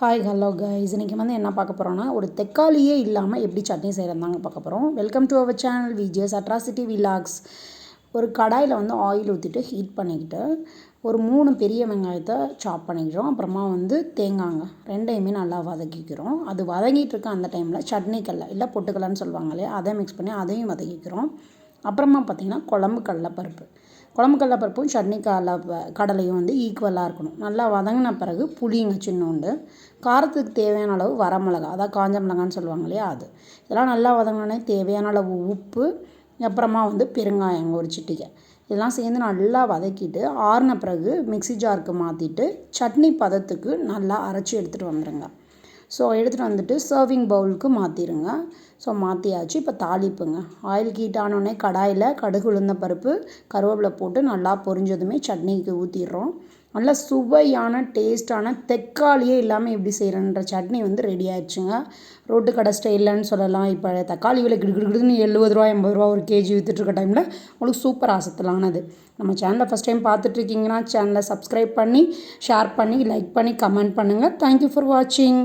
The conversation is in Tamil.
ஹாய் ஹலோ கைஸ் இன்றைக்கி வந்து என்ன பார்க்க போகிறோன்னா ஒரு தக்காளியே இல்லாமல் எப்படி சட்னி செய்கிறது தாங்க பார்க்க போகிறோம் welcome to our channel Viji's atrocity vlogs ஒரு கடாயில் வந்து ஆயில் ஊற்றிட்டு ஹீட் பண்ணிக்கிட்டு ஒரு மூணு பெரிய வெங்காயத்தை சாப் பண்ணிக்கிறோம். அப்புறமா வந்து தேங்காங்க ரெண்டையுமே நல்லா வதக்கிக்கிறோம். அது வதங்கிட்டு இருக்க அந்த டைமில் சட்னி கடலை இல்லை பொட்டுக்கடலைன்னு சொல்லுவாங்களே அதை மிக்ஸ் பண்ணி அதையும் வதக்கிக்கிறோம். அப்புறமா பார்த்திங்கன்னா குழம்பு கடலை பருப்பு குழம்பு கடலை பருப்பும் சட்னி கடல கடலையும் வந்து ஈக்குவலாக இருக்கணும். நல்லா வதங்கின பிறகு புளிங்க சின்னோண்டு காரத்துக்கு தேவையான அளவு வரமிளகா. அதான் காஞ்ச மிளகான்னு சொல்லுவாங்க இல்லையா அது. இதெல்லாம் நல்லா வதங்கினோடனே தேவையான அளவு உப்பு அப்புறமா வந்து பெருங்காயம் ஒரு சிட்டிகை. இதெல்லாம் சேர்ந்து நல்லா வதக்கிட்டு ஆறின பிறகு மிக்சி ஜாருக்கு மாற்றிட்டு சட்னி பதத்துக்கு நல்லா அரைச்சி எடுத்துகிட்டு வந்துடுங்க ஸோ எடுத்துகிட்டு வந்துட்டு சர்விங் பவுலுக்கு மாற்றிடுங்க ஸோ மாற்றியாச்சு இப்போ தாளிப்புங்க. ஆயில் ஹீட் ஆனோடனே கடாயில் கடுகு உளுந்த பருப்பு கருவேப்பிலை போட்டு நல்லா பொரிஞ்சதுமே சட்னிக்கு ஊற்றிடுறோம் நல்ல சுவையான டேஸ்ட்டான தெக்காளியே இல்லாமல் எப்படி செய்கிறன்ற சட்னி வந்து ரெடி ஆயிடுச்சுங்க. ரோட்டு கடை ஸ்டைலன்னு சொல்லலாம். இப்போ தக்காளி விலை கிடு கிடுக்குதுன்னு எழுபது ரூபா எண்பது ரூபா ஒரு கேஜி விற்றுட்ருக்க டைமில் உங்களுக்கு சூப்பர் ஆசத்தலானது. நம்ம சேனலை ஃபஸ்ட் டைம் பார்த்துட்ருக்கீங்கன்னா சேனலை சப்ஸ்கிரைப் பண்ணி ஷேர் பண்ணி லைக் பண்ணி கமெண்ட் பண்ணுங்கள் தேங்க்யூ ஃபார் வாட்சிங்